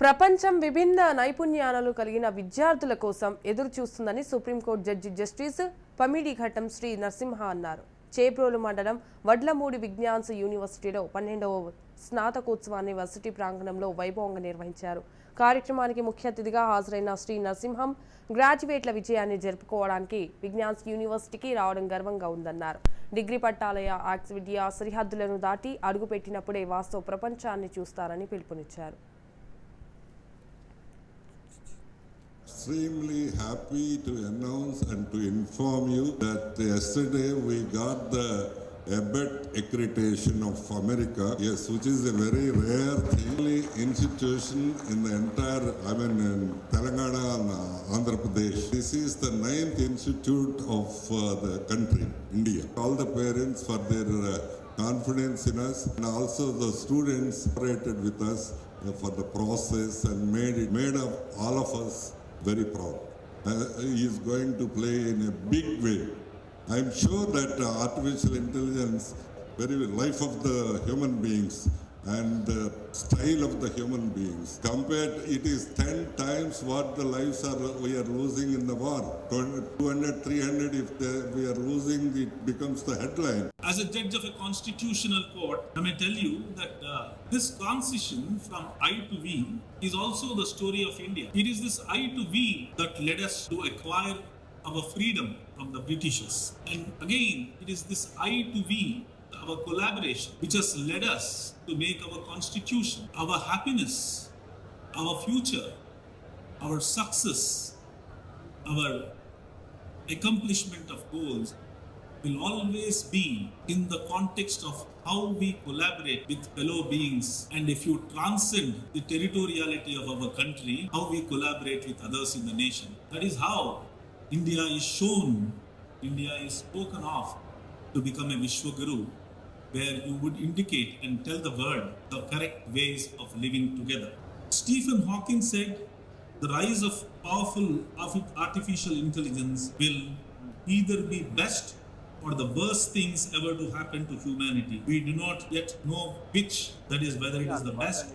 ప్రపంచం విభిన్న నైపుణ్యాలను కలిగిన విద్యార్థుల కోసం ఎదురు చూస్తుందని supreme court judge justice Pamidighantam Sri Narasimha అన్నారు. చేప్రోలు మండలం వడ్లమూడి విజ్ఞాన్స్ యూనివర్సిటీలో పన్నెండవ స్నాతకోత్సవాన్ని వర్సిటీ ప్రాంగణంలో వైభవంగా నిర్వహించారు. కార్యక్రమానికి ముఖ్య అతిథిగా హాజరైన శ్రీ నరసింహం గ్రాడ్యుయేట్ల విజయాన్ని జరుపుకోవడానికి విజ్ఞాన్స్ యూనివర్సిటీకి రావడం గర్వంగా ఉందన్నారు. డిగ్రీ పట్టాలయ యాక్స్ సరిహద్దులను దాటి అడుగుపెట్టినప్పుడే వాస్తవ ప్రపంచాన్ని చూస్తారని పిలుపునిచ్చారు. Extremely happy to announce and to inform you that yesterday we got the EBET accreditation of America, yes, which is a very rare thing. Institution in the entire, I mean, in Telangana and Andhra Pradesh. This is the ninth institute of uh, the country, India. All the parents for their uh, confidence in us and also the students operated with us uh, for the process and made it, made of all of us very proud. Uh, he is going to play in a big way. I am sure that uh, artificial intelligence, very life of the human beings and the style of the human beings, compared, it is 10 times what the lives are we are losing in the war. 200, 300, if we are losing, it becomes the headline. As a judge of a constitutional court, I may tell you that uh, this transition from I to we is also the story of India. It is this I to we that led us to acquire our freedom from the Britishers. And again, it is this I to we, our collaboration, which has led us to make our constitution, our happiness, our future, our success, our accomplishment of goals will always be in the context of how we collaborate with fellow beings and if you transcend the territoriality of our country, how we collaborate with others in the nation. That is how India is shown, India is spoken of to become a Vishwaguru, where you would indicate and tell the world the correct ways of living together. Stephen Hawking said, the rise of powerful artificial intelligence will either be best or the worst things ever to happen to humanity. We do not yet know which, that is, whether it is the best